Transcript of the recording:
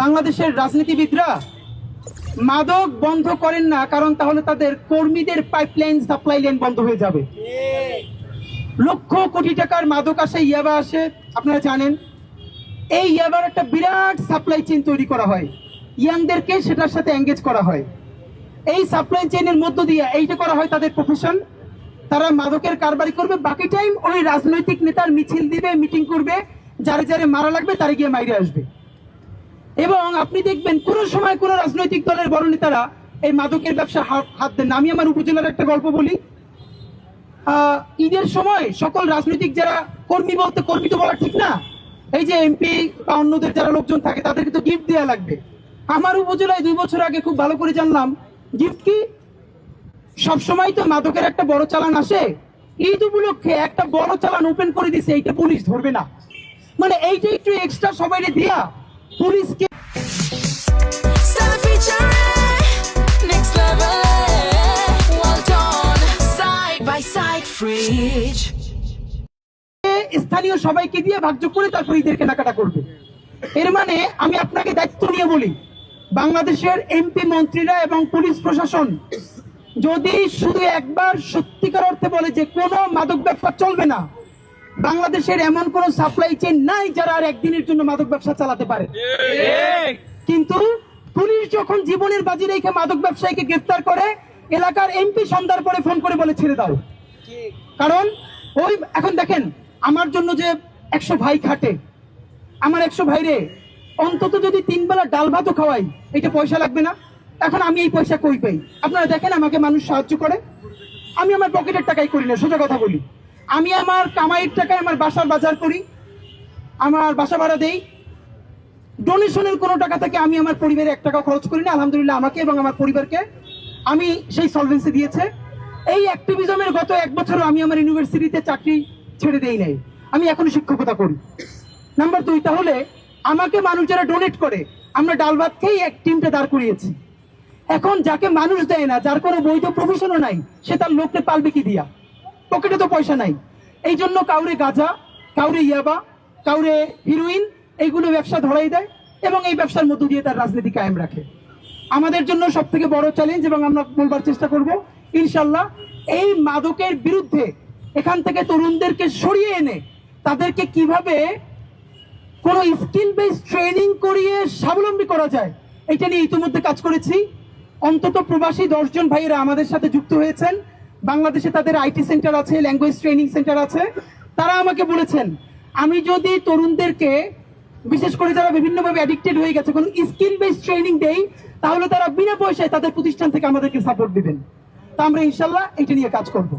বাংলাদেশের রাজনীতিবিদরা মাদক বন্ধ করেন না, কারণ তাহলে তাদের কর্মীদের পাইপলাইন সাপ্লাই লাইন বন্ধ হয়ে যাবে। লক্ষ কোটি টাকার মাদক আসে, ইয়াবা আসে, আপনারা জানেন। এই ইয়াবার একটা বিরাট সাপ্লাই চেন তৈরি করা হয়। ইয়াংদেরকে সেটার সাথে এঙ্গেজ করা হয়। এই সাপ্লাই চেনের মধ্য দিয়ে এইটা করা হয় তাদের প্রফেশন তারা মাদকের কারবারি করবে, বাকি টাইম ওই রাজনৈতিক নেতার মিছিল দিবে মিটিং করবে, যারে যারে মারা লাগবে, তারে গিয়ে মাইরে আসবে। এবং আপনি দেখবেন কোন সময় কোন রাজনৈতিক দলের বড় নেতারা এই মাদকের ব্যবসা হাত দেন আমি আমার উপজেলার একটা গল্প বলি। ঈদের সময় সকল রাজনৈতিক যারা কর্মী বলতে কর্মী তো বলা ঠিক না। এই যে এমপি বা অন্যদের যারা লোকজন থাকে, তাদেরকে তো গিফট দেওয়া লাগবে। আমার উপজেলায় দুই বছর আগে খুব ভালো করে জানলাম গিফট কি? সবসময় তো মাদকের একটা বড় চালান আসে। ঈদ উপলক্ষে একটা বড় চালান ওপেন করে দিছে, এইটা পুলিশ ধরবে না। মানে এইটা একটু এক্সট্রা সবাই দিয়া। পুলিশকে. স্থানীয় সবাইকে দিয়ে ভাগযোগ করে তারপর ঈদের কেনাকাটা করবে এর মানে আমি আপনাকে দায়িত্ব নিয়ে বলি বাংলাদেশের এমপি মন্ত্রীরা এবং পুলিশ প্রশাসন যদি শুধু একবার সত্যিকার অর্থে বলে যে কোনো মাদক ব্যবসা চলবে না বাংলাদেশের এমন কোন সাপ্লাই চেইন নাই যারা আর একদিনের জন্য মাদক ব্যবসা চালাতে পারে। কিন্তু পুলিশ যখন জীবনের বাজি রেখে মাদক ব্যবসায়ীকে গ্রেফতার করে এলাকার এমপি সন্ধ্যার পরে ফোন করে বলে ছেড়ে দাও। কারণ ওই এখন দেখেন আমার জন্য যে একশো ভাই খাটে আমার একশো ভাইরে অন্তত যদি তিন বেলা ডাল ভাতও খাওয়াই এটা পয়সা লাগবে না। এখন আমি এই পয়সা কই পাই? আপনারা দেখেন আমাকে মানুষ সাহায্য করে। আমি আমার পকেটের টাকাই করি না সোজা কথা বলি। আমি আমার কামাইয়ের টাকায় আমার বাসার বাজার করি, আমার বাসা ভাড়া দেই। ডোনেশনের কোনো টাকা থেকে আমি আমার পরিবারে এক টাকা খরচ করি না আলহামদুলিল্লাহ আমাকে এবং আমার পরিবারকে। আমি সেই সলভেন্সি দিয়েছে। এই অ্যাক্টিভিজমের গত এক বছর আমি আমার ইউনিভার্সিটিতে চাকরি ছেড়ে দেই নাই। আমি এখনও শিক্ষকতা করি। নাম্বার দুই, তাহলে আমাকে মানুষ যারা ডোনেট করে, আমরা ডাল ভাত খেয়েই এক টিমটা দাঁড় করিয়েছি। এখন যাকে মানুষ দেয় না, যার কোনো বৈধ প্রফেশনও নাই, সে তার লোককে পালবে কি দিয়া? পকেটে তো পয়সা নাই। এই জন্য কাউরে গাঁজা, কাউরে ইয়াবা, কাউরে হিরোইন এইগুলো ব্যবসা ধরাই দেয় এবং এই ব্যবসার মধ্য দিয়ে তার রাজনীতি কায়েম রাখে। আমাদের জন্য সব থেকে বড় চ্যালেঞ্জ এবং আমরা বলবার চেষ্টা করব ইনশাল্লাহ এই মাদকের বিরুদ্ধে এখান থেকে তরুণদেরকে সরিয়ে এনে তাদেরকে কীভাবে কোনো স্কিল বেস ট্রেনিং করিয়ে স্বাবলম্বী করা যায়, এটা নিয়ে ইতিমধ্যে কাজ করেছি। অন্তত প্রবাসী দশজন ভাইয়েরা আমাদের সাথে যুক্ত হয়েছেন। বাংলাদেশে তাদের আইটি সেন্টার আছে ল্যাঙ্গুয়েজ ট্রেনিং সেন্টার আছে। তারা আমাকে বলেছেন, আমি যদি তরুণদেরকে, বিশেষ করে যারা বিভিন্নভাবে অ্যাডিক্টেড হয়ে গেছে, কোনো স্কিল বেস ট্রেনিং দেই, তাহলে তারা বিনা পয়সায় তাদের প্রতিষ্ঠান থেকে আমাদেরকে সাপোর্ট দিবেন। তা আমরা ইনশাল্লাহ এটা নিয়ে কাজ করব।